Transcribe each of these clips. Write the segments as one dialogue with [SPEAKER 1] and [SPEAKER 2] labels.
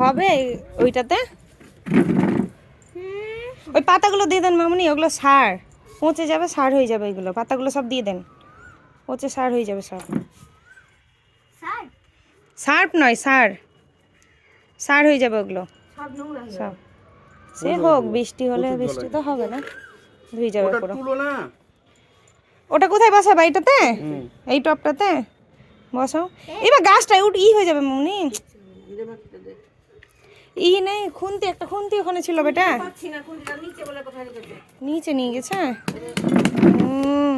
[SPEAKER 1] হবে ওইটাতে? ওই পাতাগুলো দিয়ে দেন মামুনি ওগুলো সার। পচে যাবে সার হয়ে যাবে এগুলো। পাতাগুলো সব দিয়ে দেন। পচে সার হয়ে যাবে সব। সার্প নয় সার। সার হয়ে যাবে ওগুলো।
[SPEAKER 2] সব
[SPEAKER 1] সে হোক বৃষ্টি হলে বৃষ্টি তো হবে না। ধুয়ে যাবে পুরো। ওটা কোথায় বসাবা এইটাতে? এই টপটাতে? বসাও। এবার গাছটা উঠ ই হয়ে যাবে মনি ই নেই খুন্তি একটা খুন্তি ওখানে ছিল বেটা।
[SPEAKER 2] নিচে
[SPEAKER 1] নিয়ে গেছে উম।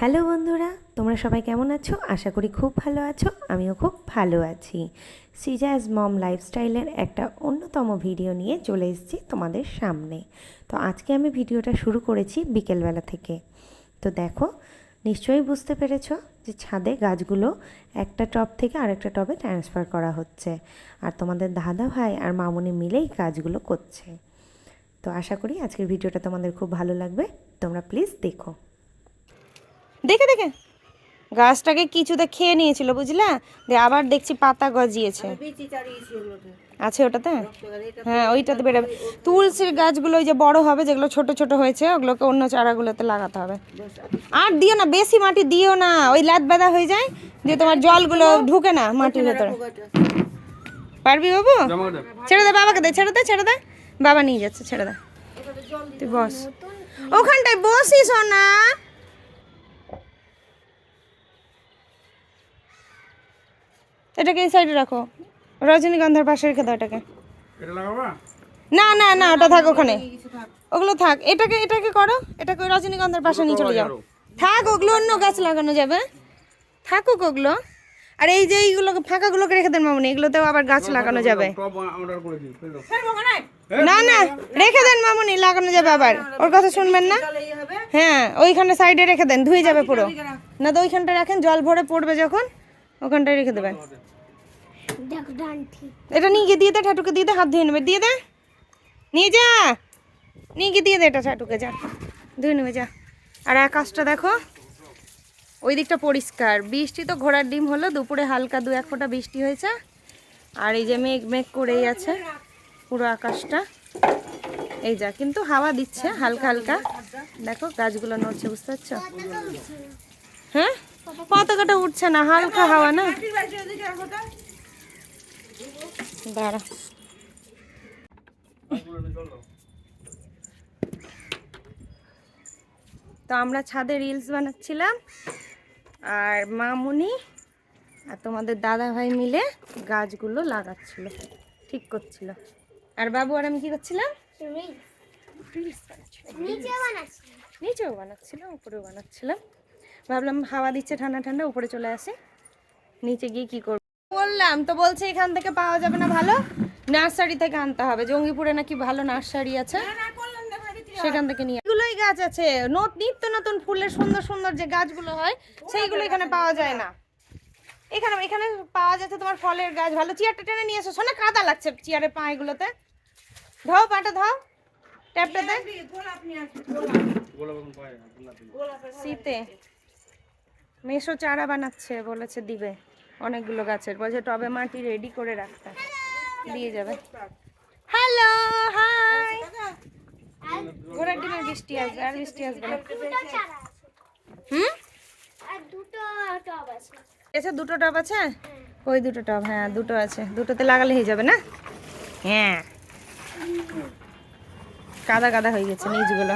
[SPEAKER 1] হ্যালো বন্ধুরা তোমরা সবাই কেমন আছো? আশা করি খুব ভালো আছো আমিও খুব ভালো আছি। সিজাজ মম লাইফস্টাইলের একটা অন্যতম ভিডিও নিয়ে চলে এসেছি তোমাদের সামনে। তো আজকে আমি ভিডিওটা শুরু করেছি বিকেলবেলা থেকে। তো দেখো নিশ্চয়ই বুঝতে পেরেছ যে ছাদে গাছগুলো একটা টব থেকে আরেকটা টবে ট্রান্সফার করা হচ্ছে। আর তোমাদের দাদা ভাই আর মামুনি মিলেই কাজগুলো করছে। তো আশা করি আজকের ভিডিওটা তোমাদের খুব ভালো লাগবে। তোমরা প্লিজ দেখো। দেখে দেখে। গাছটাকে কিছুতে খেয়ে নিয়েছিল বুঝলা? দিয়ে আবার দেখছি পাতা গজিয়েছে। আছে ওটাতে? হ্যাঁ ওইটাতে বেরোবে তুলসীর গাছগুলো ওই যে বড় হবে যেগুলো ছোট ছোট হয়েছে ওগুলোকে অন্য চারাগুলোতে লাগাতে হবে। আর দিও না বেশি মাটি দিও না ওই লাত বেদা হয়ে যায় যে তোমার জলগুলো ঢুকে না মাটির ভেতরে। পারবি বাবু? ছেড়ে দে বাবাকে দে ছেড়ে দে ছেড়ে দে। বাবা নিয়ে যাচ্ছে ছেড়ে দে। তুই বস। ওখানটায় বসিস না। এটাকে এই সাইডে রাখো। রজনীগন্ধার পাশে রেখে দাও এটাকে। না না না, ওটা থাক ওখানে। ওগুলো থাক। এটাকে এটাকে করো। এটাকে রজনীগন্ধার পাশে নিয়ে চলে যাও। থাক, ওগুলো অন্য গাছ লাগানো যাবে। থাকুক ওগুলো। আর এই যে এইগুলোকে, ফাঁকাগুলোকে রেখে দেন মামনি, এগুলোতেও আবার গাছ লাগানো যাবে। না না, রেখে দেন মামুনি, লাগানো যাবে আবার। ওর কথা শুনবেন না? হ্যাঁ ওইখানে সাইডে রেখে দেন, ধুয়ে যাবে পুরো। না তো ওইখানটা রাখেন, জল ভরে পড়বে যখন। ওখানটায় রেখে দেবেন এটা নিয়ে গিয়ে দিয়ে দে ঠাটুকে দিয়ে দে হাত ধুয়ে নেবে দিয়ে দে। নিয়ে যা। নিয়ে গিয়ে দিয়ে দে এটা ঠাটুকে যা। ধুয়ে নেবে যা। আর আকাশটা দেখো। ওই দিকটা পরিষ্কার। বৃষ্টি তো ঘোড়ার ডিম হলো দুপুরে হালকা দু এক ফোঁটা বৃষ্টি হয়েছে। আর এই যে মেঘ মেঘ করেই আছে পুরো আকাশটা। এই যা কিন্তু হাওয়া দিচ্ছে হালকা হালকা। দেখো গাছগুলো নড়ছে বুঝতে পারছ? হ্যাঁ? পতাকাটা উঠছে না হালকা হাওয়া না? দাঁড়া। তো আমরা ছাদে রিলস বানাচ্ছিলাম আর মামুনি আর তোমাদের দাদা ভাই মিলে গাছগুলো লাগাচ্ছিল ঠিক করছিল। আর বাবু আর আমি কি করছিলাম? রিলস বানাচ্ছিলাম। নিচেও বানাচ্ছিলাম উপরেও বানাচ্ছিলাম। ভাবলাম হাওয়া দিচ্ছে ঠান্ডা ঠান্ডা উপরে চলে আসে। নিচে গিয়ে কি করব? বললাম তো বলছে এখান থেকে পাওয়া যাবে না ভালো নার্সারি থেকে আনতে হবে। জঙ্গিপুরে নাকি ভালো নার্সারি আছে। সেখান থেকে নিয়ে এগুলোই গাছ আছে। নত- নিত্য নতুন ফুলের সুন্দর সুন্দর যে গাছগুলো হয় সেইগুলো এখানে পাওয়া যায় না। এখানে এখানে পাওয়া যাচ্ছে তোমার ফলের গাছ ভালো। চেয়ারটা টেনে নিয়ে এসো শোনা কাদা লাগছে চেয়ারের পা এগুলোতে ধাও পাটা ধাও। ট্যাপটাতে
[SPEAKER 3] না।
[SPEAKER 1] শীতে। মেশো চারা বানাচ্ছে, বলেছে দিবে। অনেকগুলো গাছের, বলছে টবে মাটি রেডি করে রাখতে। দিয়ে যাবে। হ্যালো হাই ঘোড়ার ডিমের বৃষ্টি আসবে, আর বৃষ্টি আসবে না। হুম? এসে দুটো টব আছে? ওই দুটো টব হ্যাঁ দুটো আছে। দুটোতে লাগালে হয়ে যাবে না? হ্যাঁ। কাদা কাদা হয়ে গেছে, নিচগুলো।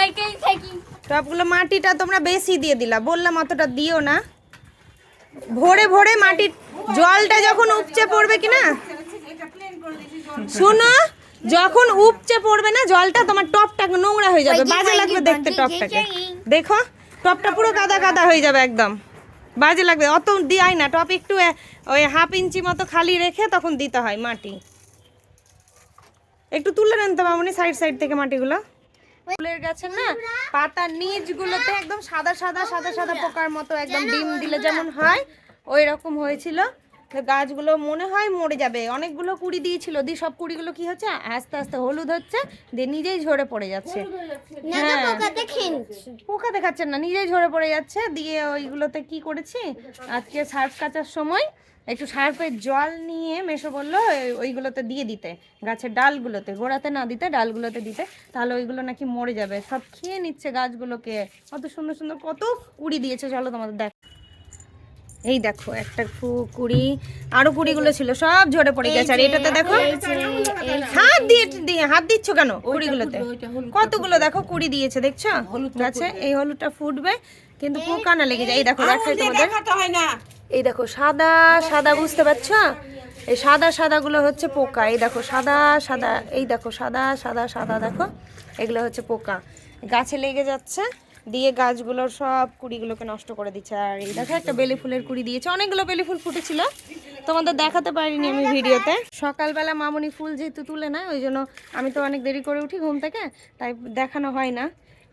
[SPEAKER 2] ওইটাই থাকি।
[SPEAKER 1] টবগুলো মাটিটা তোমরা বেশি দিয়ে দিলা। বললাম অতটা দিও না। ভোরে ভোরে মাটির জলটা যখন উপচে পড়বে কি না শোনো যখন উপচে পড়বে না জলটা তোমার টপটা নোংরা হয়ে যাবে। বাজে লাগবে দেখতে টপটাকে। দেখো টপটা পুরো কাদা কাদা হয়ে যাবে একদম। বাজে লাগবে। অত দিয়াই না। টপ একটু ওই হাফ ইঞ্চি মতো খালি রেখে তখন দিতে হয় মাটি। একটু তুলে নেন তো মামনি সাইড সাইড থেকে মাটিগুলো। ফুলের গাছের না পাতার নিচগুলোতে একদম সাদা সাদা সাদা সাদা পোকার মতো একদম ডিম দিলে যেমন হয় ওই রকম হয়েছিল গাছগুলো মনে হয় মরে যাবে। অনেকগুলো কুড়ি দিয়েছিল। দিয়ে সব কুড়িগুলো কি হচ্ছে? আস্তে আস্তে হলুদ হচ্ছে দিয়ে নিজেই ঝরে পড়ে যাচ্ছে। হ্যাঁ।
[SPEAKER 2] পোকা
[SPEAKER 1] দেখাচ্ছেন না নিজেই ঝরে পড়ে যাচ্ছে। দিয়ে ওইগুলোতে কি করেছি? আজকে সার্ফ কাচার সময় একটু সার্ফের জল নিয়ে মেশো বলল ওইগুলোতে দিয়ে দিতে গাছের ডালগুলোতে গোড়াতে না দিতে ডালগুলোতে দিতে তাহলে ওইগুলো নাকি মরে যাবে। সব খেয়ে নিচ্ছে গাছগুলোকে। কত সুন্দর সুন্দর কত কুড়ি দিয়েছে চলো তোমাদের দেখ। এই দেখো একটা কুড়ি আরও কুড়িগুলো ছিল সব ঝরে পড়ে গেছে। আর এটাতে দেখো হাত দিয়ে দিয়ে হাত দিচ্ছ কেন কুড়িগুলোতে? কতগুলো দেখো কুড়ি দিয়েছে দেখছ? গাছে এই হলুদটা ফুটবে। কিন্তু পোকা না লেগে যায়। এই দেখো দেখাই তোমাদের। এই দেখো সাদা সাদা বুঝতে পারছ? এই সাদা সাদাগুলো হচ্ছে পোকা। এই দেখো সাদা সাদা এই দেখো সাদা সাদা সাদা দেখো। এগুলো হচ্ছে পোকা। গাছে লেগে যাচ্ছে দিয়ে গাছগুলোর সব কুড়িগুলোকে নষ্ট করে দিচ্ছে। আর এই দেখো একটা বেলি ফুলের কুড়ি দিয়েছে। অনেকগুলো বেলি ফুল ফুটেছিল। তোমাদের দেখাতে পারিনি আমি ভিডিওতে। সকালবেলা মামনি ফুল যেহেতু তুলে না ওই জন্য আমি তো অনেক দেরি করে উঠি ঘুম থেকে তাই দেখানো হয় না।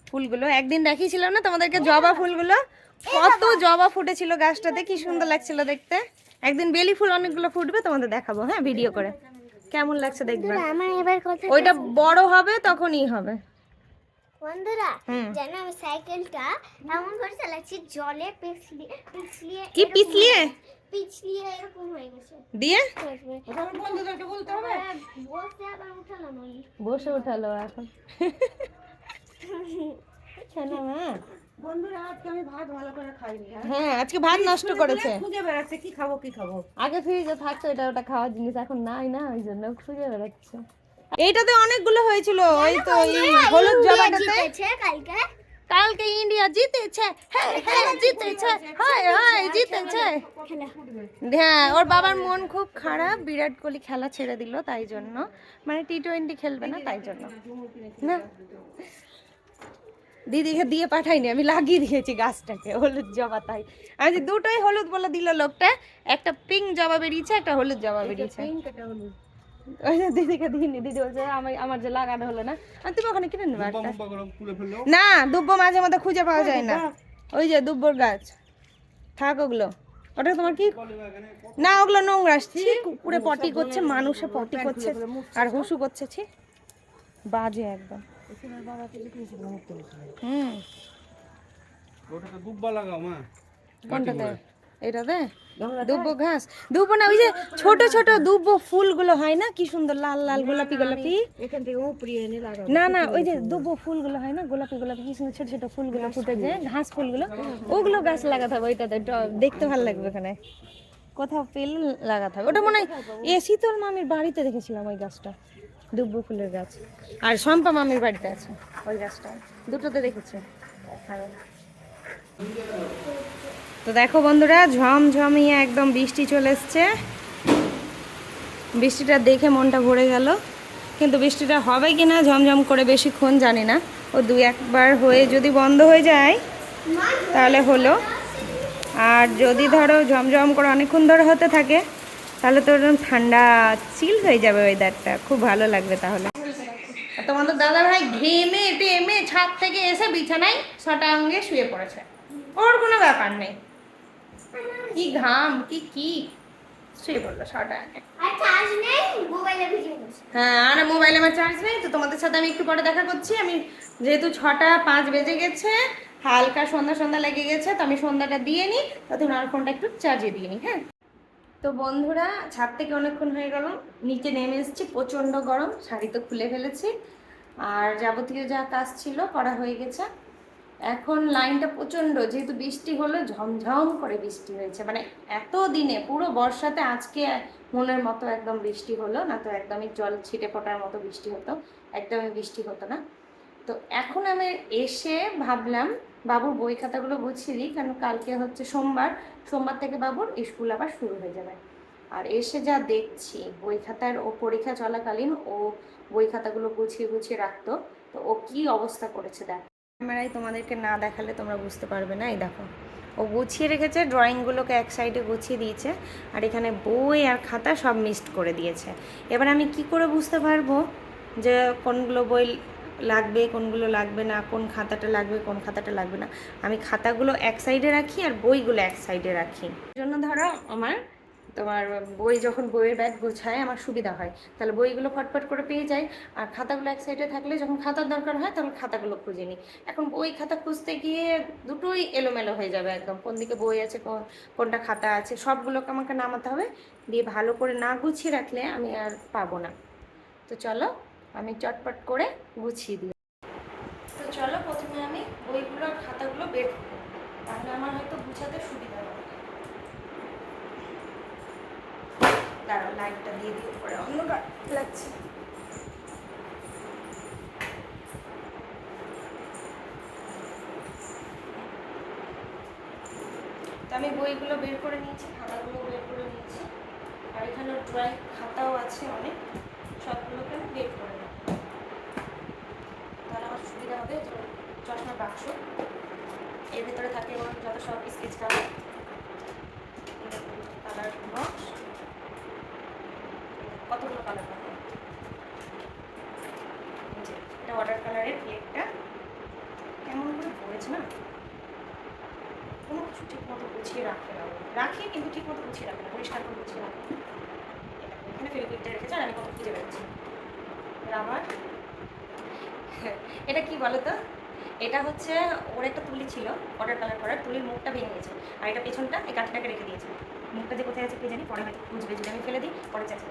[SPEAKER 1] ফুলগুলো একদিন দেখিয়েছিলাম না তোমাদেরকে জবা ফুলগুলো? কত জবা ফুটেছিল গাছটাতে কি সুন্দর লাগছিল দেখতে। একদিন বেলি ফুল অনেকগুলো ফুটবে তোমাদের দেখাবো হ্যাঁ ভিডিও করে। কেমন লাগছে দেখবে?
[SPEAKER 2] আমার এবার কথা
[SPEAKER 1] ওইটা বড় হবে তখনই হবে।
[SPEAKER 2] বন্ধুরা
[SPEAKER 1] হুম।
[SPEAKER 2] আমি সাইকেলটা এমন করে চালাচ্ছি জলে পিছলিয়ে পিছলিয়ে
[SPEAKER 1] কি পিছলিয়ে?
[SPEAKER 2] পিছলিয়ে এরকম হয়ে গেছে।
[SPEAKER 1] দিয়ে?
[SPEAKER 2] হ্যাঁ, বসে আবার উঠালাম
[SPEAKER 1] বসে উঠালো এখন। শোনো মা?
[SPEAKER 4] বন্ধুরা আজকে আমি ভাত ভালো করে খাইনি হ্যাঁ?
[SPEAKER 1] হ্যাঁ আজকে ভাত নষ্ট করেছে।
[SPEAKER 4] খুঁজে বেড়াচ্ছে কি খাব কি খাব?
[SPEAKER 1] আগে ফ্রিজে থাকতো এটা ওটা খাওয়ার জিনিস এখন নাই না ওই জন্য খুঁজে বেড়াচ্ছে। এইটাতে অনেকগুলো হয়েছিল ওই তো হলুদ জবাটাতে।
[SPEAKER 2] কালকে।
[SPEAKER 1] কালকে ইন্ডিয়া জিতেছে হ্যাঁ হ্যাঁ জিতেছে হায় হায় জিতেছে। হ্যাঁ ওর বাবার মন খুব খারাপ বিরাট কোহলি খেলা ছেড়ে দিল তাই জন্য। মানে টি টোয়েন্টি খেলবে না তাই জন্য। না। দিদিকে দিয়ে পাঠাইনি আমি লাগিয়ে দিয়েছি গাছটাকে হলুদ জবা তাই। আমি যে দুটোই হলুদ বলে দিল লোকটা একটা পিঙ্ক জবা বেরিয়েছে একটা হলুদ জবা বেরিয়েছে। ওই যে দিদিকে দিইনি দিদি বলছে আমার আমার যে লাগানো হলো না আর তুমি ওখানে কিনে নেবে না দুব্বো মাঝে মধ্যে খুঁজে পাওয়া যায় না। ওই যে দুব্বর গাছ। থাক ওগুলো। ওটা তোমার কি? না ওগুলো নোংরা ছি কুকুরে পটি করছে মানুষে পটি করছে আর হুসু করছে ছি। বাজে একদম। হুম।
[SPEAKER 3] ওটাতে দুব্বা লাগাও মা।
[SPEAKER 1] কোনটাতে? এটাতে? দুব্বো ঘাস। দুব্বো না ওই যে ছোট ছোট দুব্বো ফুলগুলো হয় না? কি সুন্দর লাল লাল গোলাপি গোলাপি?
[SPEAKER 4] এখান থেকে উপরিয়ে এনে লাগাবো
[SPEAKER 1] না না ওই যে দুব্বো ফুলগুলো হয় না? গোলাপি গোলাপি কি সুন্দর ছোট ছোট ফুলগুলো ফুটে যায় ঘাস ফুলগুলো। ওগুলো গাছ লাগাতে হবে ওইটাতে দেখতে ভালো লাগবে ওখানে। কোথাও পেলে লাগাতে হবে। ওটা মনে হয় এ শীতল মামির বাড়িতে দেখেছিলাম ওই গাছটা। দুব্বো ফুলের গাছ। আর শম্পা মামির বাড়িতে আছে ওই গাছটা। দুটোতে দেখেছি। তো দেখো বন্ধুরা, ঝমঝমিয়ে একদম বৃষ্টি চলে এসছে। বৃষ্টিটা দেখে মনটা ভরে গেল। কিন্তু বৃষ্টিটা হবে কি না ঝমঝম করে বেশিক্ষণ জানি না। ও দু একবার হয়ে যদি বন্ধ হয়ে যায়, তাহলে হলো। আর যদি ধরো ঝমঝম করে অনেকক্ষণ ধরে হতে থাকে তাহলে তো একদম ঠান্ডা চিল হয়ে যাবে ওয়েদারটা খুব ভালো লাগবে তাহলে। আর তোমাদের দাদা ভাই ঘেমে টেমে ছাদ থেকে এসে বিছানায় ছটা অঙ্গে শুয়ে পড়েছে। ওর কোনো ব্যাপার নেই। কি ঘাম কি কি? শুয়ে পড়ল ছটা অঙ্গে
[SPEAKER 2] চার্জ নেই? মোবাইলে ভিডিও করছে
[SPEAKER 1] হ্যাঁ আর মোবাইলে আমার চার্জ নেই তো তোমাদের সাথে আমি একটু পরে দেখা করছি। আমি যেহেতু ছটা পাঁচ বেজে গেছে হালকা সন্ধ্যা সন্ধ্যা লেগে গেছে তো আমি সন্ধ্যাটা দিয়ে নিই ততক্ষণ আর ফোনটা একটু চার্জে দিয়ে নিই হ্যাঁ? তো বন্ধুরা, ছাদ থেকে অনেকক্ষণ হয়ে গেল। নিচে নেমে এসেছি, প্রচণ্ড গরম, শাড়ি তো খুলে ফেলেছি। আর যাবতীয় যা কাজ ছিল করা হয়ে গেছে। এখন লাইনটা প্রচণ্ড, যেহেতু বৃষ্টি হলো, ঝমঝম করে বৃষ্টি হয়েছে। মানে এত দিনে, পুরো বর্ষাতে আজকে মনের মতো একদম বৃষ্টি হলো, না তো একদমই জল ছিটে ফোটার মতো বৃষ্টি হতো, একদমই বৃষ্টি হতো না। তো এখন আমি এসে ভাবলাম বাবুর বই খাতাগুলো গুছিয়ে দিই কারণ কালকে হচ্ছে সোমবার সোমবার থেকে বাবুর স্কুল আবার শুরু হয়ে যাবে। আর এসে যা দেখছি, বই খাতার ও পরীক্ষা চলাকালীন ও বই খাতাগুলো গুছিয়ে গুছিয়ে রাখতো, তো ও কি অবস্থা করেছে দেখ। ক্যামেরায় তোমাদেরকে না দেখালে তোমরা বুঝতে পারবে না, এই দেখো। ও গুছিয়ে রেখেছে, ড্রয়িংগুলোকে এক সাইডে গুছিয়ে দিয়েছে, আর এখানে বই আর খাতা সব মিক্সড করে দিয়েছে। এবার আমি কি করে বুঝতে পারব যে কোনগুলো বই লাগবে, কোনগুলো লাগবে না, কোন খাতাটা লাগবে, কোন খাতাটা লাগবে না। আমি খাতাগুলো এক সাইডে রাখি আর বইগুলো এক সাইডে রাখি। জন্য ধরো আমার, তোমার বই যখন বইয়ের ব্যাগ গোছায়, আমার সুবিধা হয়। তাহলে বইগুলো ফটফট করে পেয়ে যাই। আর খাতাগুলো এক সাইডে থাকলে যখন খাতার দরকার হয়, তখন খাতাগুলো খুঁজে নিই। এখন বই খাতা খুঁজতে গিয়ে দুটোই এলোমেলো হয়ে যাবে একদম। কোন দিকে বই আছে, কোন- কোনটা খাতা আছে, সবগুলোকে আমাকে নামাতে হবে। দিয়ে ভালো করে না গুছিয়ে রাখলে আমি আর পাবো না। তো চলো আমি চটপট করে গুছিয়ে দিই তো চলো প্রথমে আমি বইগুলো আর খাতাগুলো বের করব। তাহলে আমার হয়তো গুছাতে সুবিধা হবে। দাঁড়াও, লাইটটা দিয়ে দিয়ে পরে অন্ধকার লাগছে। আমি বইগুলো বের করে নিয়েছি, খাতাগুলো বের করে নিয়েছি। আর এখানে ড্রয়িং খাতাও আছে অনেক। সবগুলোকে আমি বের করে যে চশমার বাক্স। এর ভিতরে থাকে আমার যত সব স্কেচ কালার কালার বক্স কতগুলো কালার যে, এটা ওয়াটার কালারের প্লেটটা কেমন করে পড়েছে না? কোনো কিছু ঠিক মতো গুছিয়ে রাখতে ও। রাখি কিন্তু ঠিক মতো গুছিয়ে রাখে না পরিষ্কার করে গুছিয়ে রাখে। এখানে ফেভিকুইকটা রেখেছে আর আমি কত খুঁজে বেড়াচ্ছি রাবার এটা কি বলো তো এটা হচ্ছে, ওর একটা তুলি ছিল ওয়াটার কালার করার, তুলির মুখটা ভেঙে গেছে। আর এটা পেছনটা, এই কাঠিটাকে রেখে দিয়েছে। মুখটা যে কোথায় আছে কে জানি, পরে হয়তো খুঁজবে। যদি আমি ফেলে দিই, পরে চাচ্ছি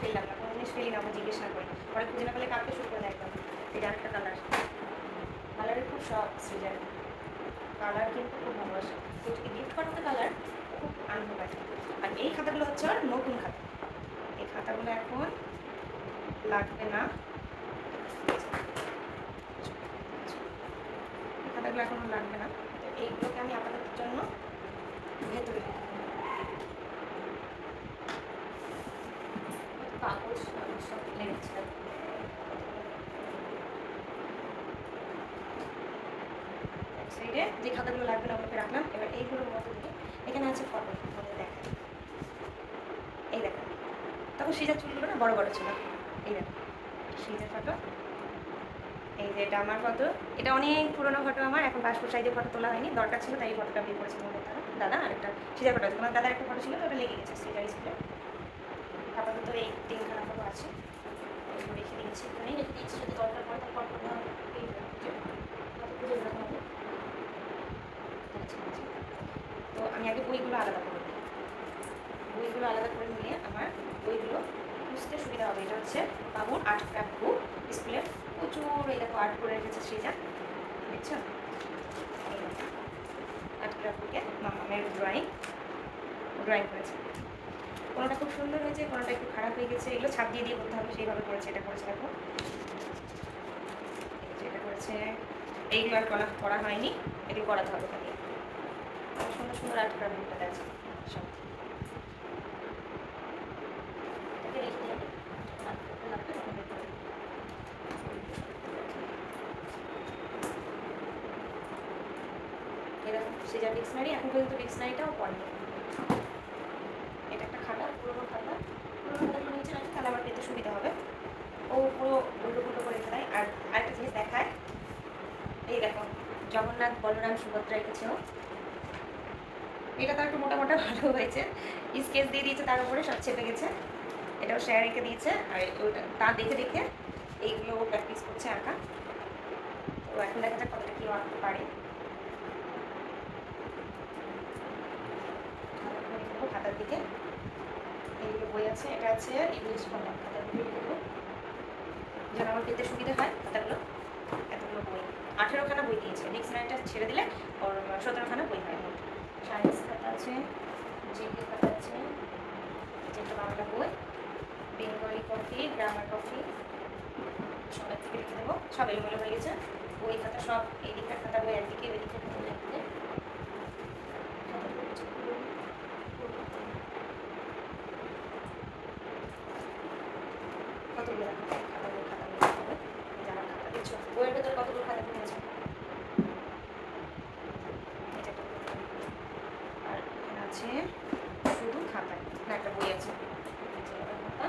[SPEAKER 1] ফেললাম না, কোনো জিনিস ফেলি না আমরা জিজ্ঞেস না করি। পরে খুঁজে না পেলে কাটতে শুরু করে একদম এটা একটা কালার কালারের খুব শখ, সৃজন। কালার কিন্তু খুব ভালোবাসে। তোকে গিফট করাতে কালার খুব আনন্দ পায়। আর এই খাতাগুলো হচ্ছে ওর নতুন খাতা। এই খাতাগুলো এখন লাগবে না। এই খাতাগুলো এখন লাগবে না। তো এইগুলোকে আমি আপনাদের জন্য ভেতরে। কাগজ সব লেগেছে সাইডে যে খাতাগুলো লাগবে না, ওগুলোকে রাখলাম। এবার এইগুলোর মধ্যে এখানে আছে ফটো মধ্যে দেখা এই দেখেন তখন সিজার চুলগুলো না বড় বড় ছিল। এই দেখেন সিজার ফটো যে এটা আমার ফটো। এটা অনেক পুরোনো ফটো আমার, এখন পাসপোর্ট সাইজে ফটো তোলা হয়নি, দরকার ছিল, তাই এই ফটোটা বের করেছিলাম আমার দাদা, আর একটা সিজার ফটো আছে। তোমার দাদার একটা ফটো ছিল, ওটা লেগে গেছে সিজার স্কুলে। আপাতত এই তিনখানা ফটো আছে। রেখে দিয়েছি এখানেই রেখে দিয়েছি, যদি দরকার পড়ে আচ্ছা। তো আমি আগে বইগুলো আলাদা করে নিই। বইগুলো আলাদা করে নিয়ে আমার বইগুলো বুঝতে সুবিধা হবে। এটা হচ্ছে বাবুর আর্ট ক্রাফট বুক স্কুলের প্রচুর এই দেখো আর্ট করে রেখেছে সৃজা এই আর্ট ক্রাফট বুকে মামামের ড্রয়িং ড্রয়িং করেছে। কোনোটা খুব সুন্দর হয়েছে, কোনোটা একটু খারাপ হয়ে গেছে, এগুলো ছাপ দিয়ে দিয়ে করতে হবে, সেইভাবে করেছে, এটা করেছে দেখো। এটা করেছে এইগুলো আর করা করা হয়নি এগুলো করাতে হবে। আর সুন্দর সুন্দর আর্ট করার বুকটা আছে সব এটাকে রেখে দিই আমি। আর করতে লাগবে তখন বের করে দেবো। এরকম সেজার এখন পর্যন্ত ডিকশনারিটাও পড়েনি এটা একটা খাতা, পুরোনো খাতা। পুরোনো খাতাগুলো নিচে রাখি, তাহলে আমার পেতে সুবিধা হবে। ও পুরো উল্টো পুল্টো করে দেয়। আর আরেকটা জিনিস দেখায়, এই দেখো, জগন্নাথ বলরাম সুভদ্রা রেখেছে ও। এটা তো একটু মোটা মোটা ভালো হয়েছে। স্কেচ দিয়ে দিয়েছে, তার উপরে সব চেপে গেছে। এটাও শেয়ার রেখে দিয়েছে, আর ওটা, তা দেখে দেখে এইগুলো প্র্যাকটিস করছে আঁকা তো এখন দেখা যাক কতটা কি আঁকতে পারে ভালো করে রেখে দেবো খাতার দিকে এইগুলো বই আছে এটা আছে ইংলিশ রেখে দেবো। যেন আমার পেতে সুবিধা হয় খাতাগুলো এতগুলো বই। আঠেরোখানা বই দিয়েছে ডিকশনারিটা ছেড়ে দিলে ওর সতেরোখানা বই হয়। মোট সায়েন্স খাতা আছে জিকে খাতা আছে যেটা বাংলা বই বেঙ্গলি কপি গ্রামার কপি সব থেকে রেখে দেবো, সব এলোমেলো হয়ে গেছে। বই খাতা সব এদিকের খাতা বই একদিকে ওইদিকে খাতা বই একদিকে খাতাগুলো হচ্ছে পুরো- কতগুলো দেখো খাতা বই খাতা বই খাতা বই যারা খাতা দিচ্ছ বইয়ের ভেতরে কতগুলো খাতা কিনেছে এই যে একটা বই। আর আছে শুধু খাতা একটা বই আছে। খাতা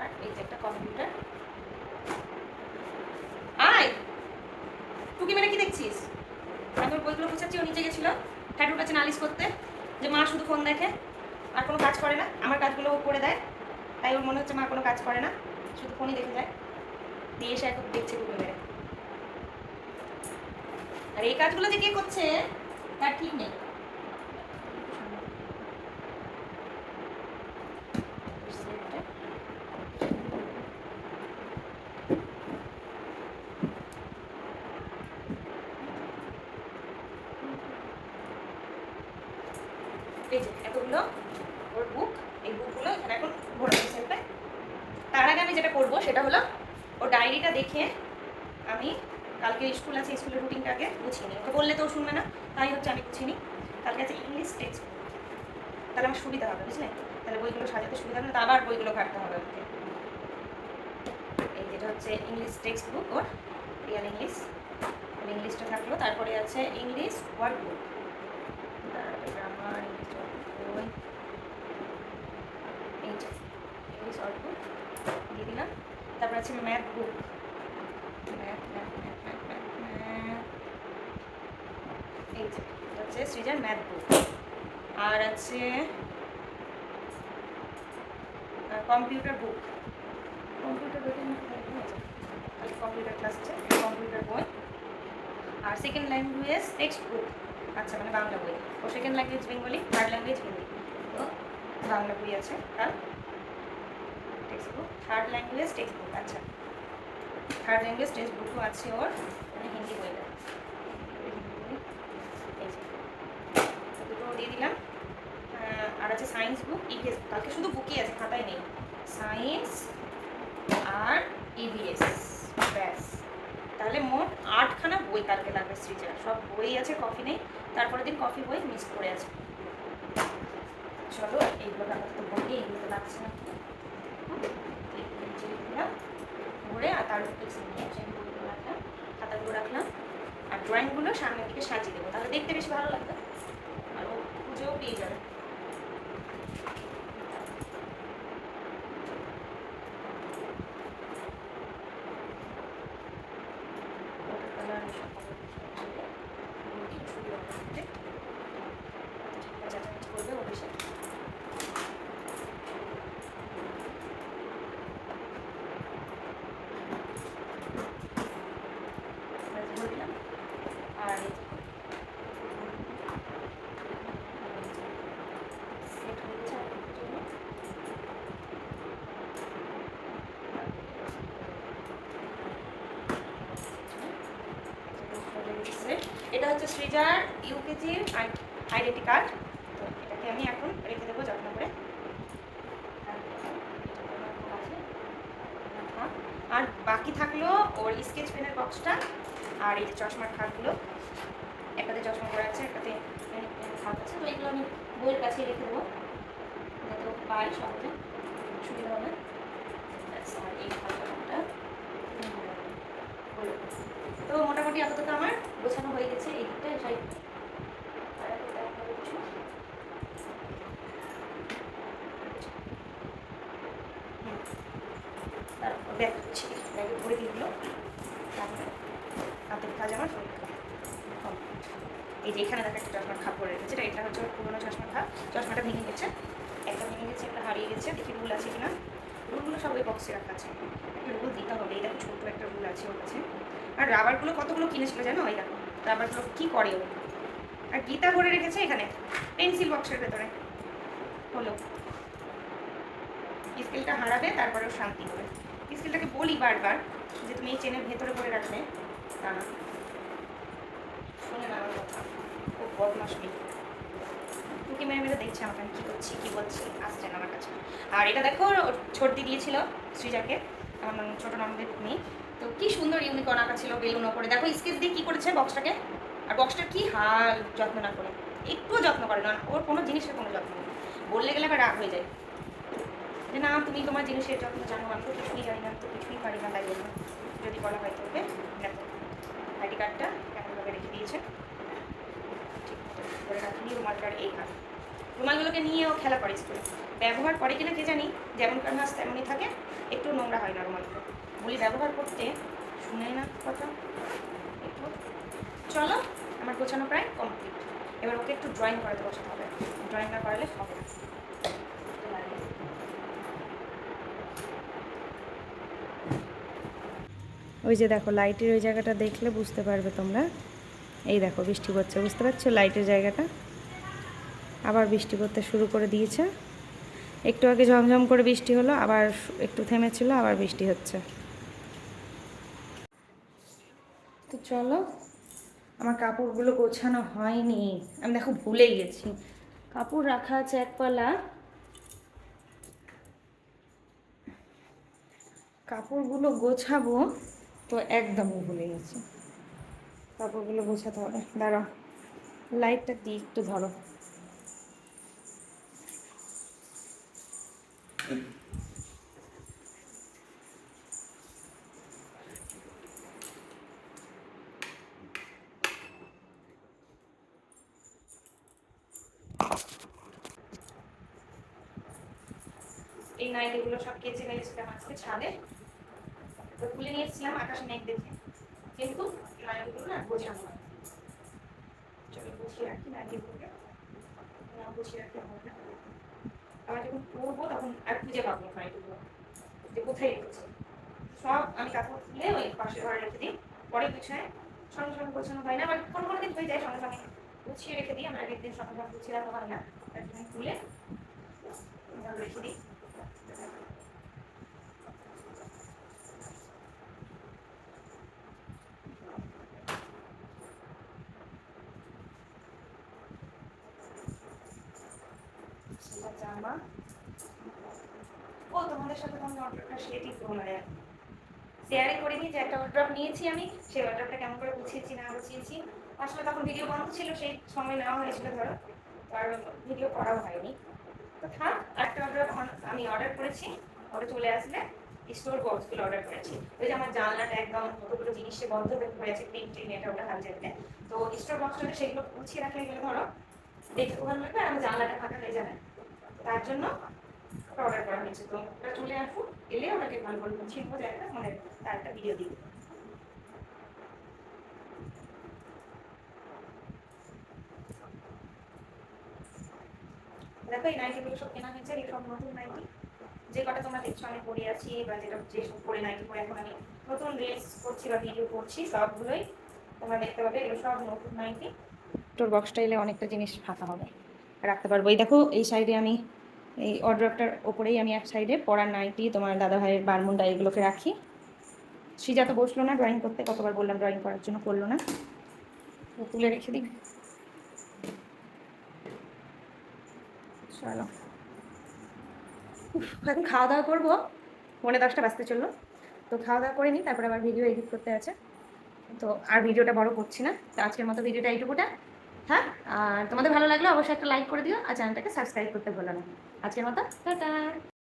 [SPEAKER 1] আর এই যে একটা কম্পিউটার আয়! টুকি মেরে কি দেখছিস? আমি ওর বইগুলো ও নিচে গেছিল। ঠাকুর কাছে নালিশ করতে, যে মা শুধু ফোন দেখে, আর কোনো কাজ করে না। আমার কাজগুলো ও করে দেয়। তাই ওর মনে হচ্ছে মা কোনো কাজ করে না। শুধু ফোনই দেখে যায়। দিয়ে এসে এখন দেখছে গুগল মেরে। আর এই কাজগুলো যে কে করছে, তার ঠিক নেই এই এতগুলো ওর বুক এই বুকগুলো এখানে এখন ভরে দিয়েছে সেলফে তার আগে আমি যেটা করব সেটা হলো, ওর ডায়েরিটা দেখে আমি কালকে স্কুল আছে স্কুলের রুটিনটাকে গুছিয়ে নিই। ওকে বললে তো শুনবে না, তাই হচ্ছে আমি গুছিয়ে নিই। কালকে আছে ইংলিশ টেক্সট তাহলে আমার সুবিধা হবে, বুঝলে? তাহলে বইগুলো সাজাতে সুবিধা হবে, না আবার বইগুলো ঘাটতে হবে আমাকে এই যেটা হচ্ছে ইংলিশ টেক্সট বুক ওর রিয়াল ইংলিশ ইংলিশটা থাকল। তারপরে আছে English word book grammar English বই এই যে ইংলিশ ওয়ার্ড বুক দিয়ে দিলাম ম্যাথ ম্যাথ ম্যাথ এই হচ্ছে সৃজার ম্যাথ বুক আর আছে কম্পিউটার বুক কম্পিউটার বইটা কম্পিউটার ক্লাস আছে কম্পিউটার বই আর সেকেন্ড ল্যাঙ্গুয়েজ টেক্সট বুক আচ্ছা মানে বাংলা বই ও second language Bengali third language Hindi তো বাংলা বই আছে আর book third language text book আচ্ছা। থার্ড ল্যাঙ্গুয়েজ টেক্সট বুকও আছে ওর মানে হিন্দি বইটা দুটো দিয়ে দিলাম। আর আছে সায়েন্স বুক ইভিএস কালকে শুধু বুকই আছে খাতায় নেই। সায়েন্স আর ইভিএস ব্যাস। তাহলে মোট আটখানা বই কালকে লাগবে সৃজা। সব বই আছে কফি নেই। তারপরে দিন কফি বই মিস করে আছে চলো, এইগুলো তো বই এইগুলো লাগছে না। নিচে ঘুরে আর তার উপরে নিয়ে সেই বইগুলো রাখলাম খাতাগুলো রাখলাম। আর ড্রয়িংগুলো সামনের দিকে সাজিয়ে দেবো। তাহলে দেখতে বেশি ভালো লাগবে। আর ও খুঁজেও পেয়ে যাবে watercolor এসব সুবিধা করতে যাচাই করবে ও বেশি বললাম আর সেট হয়ে গেছে আর কিছুর জন্য এটা হচ্ছে সৃজার ইউকেজির আইডেন্টি কার্ড তো এটাকে আমি এখন রেখে দেবো যত্ন করে। আর বাকি থাকল ওর স্কেচ পেনের বক্সটা আর এই যে চশমার খাতগুলো একটাতে চশমা পরে আছে, একটাতে খাত আছে, তো এগুলো আমি বইয়ের কাছে রেখে দেবো। যাতে পাই সহজে, সুবিধা হবে। আর এই হলো। তো মোটামুটি আপাতত আমার গোছানো হয়ে গেছে, এই দিকটা গেল complete। এই যে এখানে একটা এটা হচ্ছে চশমাটা ভেঙে গেছে, একটা ভেঙে গেছে, একটা হারিয়ে গেছে, দেখি রুল আছে কিনা। রুলগুলো সব ওই বক্সে রাখা আছে। দিতে হবে ছোটো একটা রুল আছে ওর কাছে। আর রাবারগুলো কতগুলো কিনেছিল জানো? ওই দেখো রাবারগুলো কী করে ও? আর গীতা ভরে রেখেছে এখানে পেন্সিল বক্সের ভেতরে। হলো। স্কেলটা হারাবে তারপরেও শান্তি হবে স্কেলটাকে বলি বারবার, যে তুমি এই চেনের ভেতরে করে রাখবে তা না। শুনে না, আমার কথা। খুব বদমাস মেয়ে। টুকি মেরে মেরে দেখছে আমাকে? আমি কী করছি, কী বলছি? আসছে না আমার কাছে। আর এটা দেখো ছর্দি দিয়েছিল, সৃজাকে। আমার ছোটো ননদের মেয়ে। তো কি সুন্দর ইউনিকর্ন আঁকা ছিল বেলুন ওপরে। দেখো স্কেচ দিয়ে কী করেছে বক্সটাকে আর বক্সটার কি হাল, যত্ন না করে। একটুও যত্ন করে না, ওর কোনো জিনিসের কোনো যত্ন নেই। বললে গেলে আবার রাগ হয়ে যায়। যে না, তুমি তোমার জিনিসের যত্ন জানো, আমি তো কিছুই জানি না তো কিছুই পারি না, তাই বলব যদি বলা হয় তোকে, দেখো আইডি কার্ডটা কেমনভাবে রেখে দিয়েছে। ঠিক করে রাখিনি রুমালটার এই হাত। রুমালগুলোকে নিয়েও খেলা করে স্কুলে ব্যবহার করে কিনা কে জানি যেমন কার হাস তেমনই থাকে, একটু নোংরা হয় না রুমালগুলো। বলি ব্যবহার করতে শুনে না কথা। একটু। চলো, আমার গোছানো প্রায় কমপ্লিট এবার ওকে একটু ড্রয়িং করাতে বসাতে হবে। ড্রয়িং না করালে হবে না। ওই যে দেখো লাইটের ওই জায়গাটা দেখলে বুঝতে পারবে তোমরা। এই দেখো, বৃষ্টি পড়ছে, বুঝতে পারছ? লাইটের জায়গাটা। আবার বৃষ্টি পড়তে শুরু করে দিয়েছে। একটু আগে ঝমঝম করে বৃষ্টি হলো, আবার একটু থেমেছিল, আবার বৃষ্টি হচ্ছে তো চলো। আমার কাপড়গুলো গোছানো হয়নি। আমি দেখো ভুলে গেছি। কাপড় রাখা আছে এক পালা কাপড়গুলো গোছাবো। তো একদমই ভুলে গেছি। কাপড়গুলো গোছাতে হবে। দাঁড়াও। লাইটটা দিয়ে একটু ধরো এই সব কেচে আজকে ছাদে, তো খুলে নিয়েছিলাম, আকাশ মেঘ দেখে। কিন্তু নাইটিগুলো না গোছানো হয়। চলো গুছিয়ে রাখি নাইটিগুলো না গুছিয়ে রাখতে হবে না। আবার যখন পরবো তখন আর খুঁজে পাবো না কোথায় রেখেছি। সব আমি কাপড় খুলে ওই পাশের ঘরে রেখে দিই। পরে গুছায়। সঙ্গে সঙ্গে গোছানো হয় না, আবার কোনো কোনো দিন হয়ে যায়, সঙ্গে সঙ্গে গুছিয়ে রেখে দিই। আমার আগের দিন সঙ্গে সঙ্গে গুছিয়ে রাখা হয় না। তার জন্য রেখে দিই সেটা জামা ও তোমাদের সাথে তো আমি অর্ডারটা সেটি মানে শেয়ারে করিনি যে একটা অর্ডার নিয়েছি আমি, সেই অর্ডারটা কেমন করে গুছিয়েছি, না গুছিয়েছি। আসলে তখন ভিডিও বন্ধ ছিল, সেই সময় নেওয়া হয়েছিল, ধরো। আর ভিডিও করাও হয়নি। তো থাক একটা অর্ডার আমি অর্ডার করেছি। ওটা চলে আসলে স্টোর বক্সগুলো অর্ডার করেছি। ওই যে আমার জানলাটা একদম কতগুলো জিনিসে বন্ধ হয়েছে প্রিন্ট টিন, এটা ওটা যেতে তো স্টোর বক্সটাতে সেগুলো গুছিয়ে রাখলে গেলে, ধরো। দেখতে ভালো লাগবে আমার জানলাটা ফাঁকা হয়ে যাবে। তার জন্য অর্ডার করা হয়েছে তো চলে এলে জায়গাটা মানে তার একটা ভিডিও দেখো, এই নাইটিগুলো সব কেনা হয়েছে, এই সব নতুন নাইটি যে কটা তোমরা দেখছ, আমি পরে আছি, বা যেটা যে সব পরে নাইটি পরে এখন আমি নতুন রিলস করছি বা ভিডিও করছি, সবগুলোই তোমরা দেখতে পাবে, এগুলো সব নতুন নাইটি তোর বক্সটা এলে অনেকটা জিনিস ফাঁকা হবে। রাখতে পারব। এই দেখো, এই সাইডে আমি এই অর্ডারটার ওপরেই আমি এক সাইডে পড়ার নাইটি, তোমার দাদা ভাইয়ের বারমুন্ডা এগুলোকে রাখি। সিজা তো বসল না ড্রয়িং করতে, কতবার বললাম ড্রয়িং করার জন্য করল না। তুলে রেখে দিই। চলো। এখন খাওয়া দাওয়া করব। পৌনে দশটা বাজতে চলল। তো খাওয়া দাওয়া করে নিই, তারপরে আবার ভিডিও এডিট করতে আছে। তো আর ভিডিওটা বড় করছি না। তো আজকের মতো ভিডিওটা এইটুকুটা। হ্যাঁ? আর তোমাদের ভালো লাগলে অবশ্যই একটা লাইক করে দিও আর চ্যানেলটাকে সাবস্ক্রাইব করতে ভুলো না। আজকের মতো, টাটা।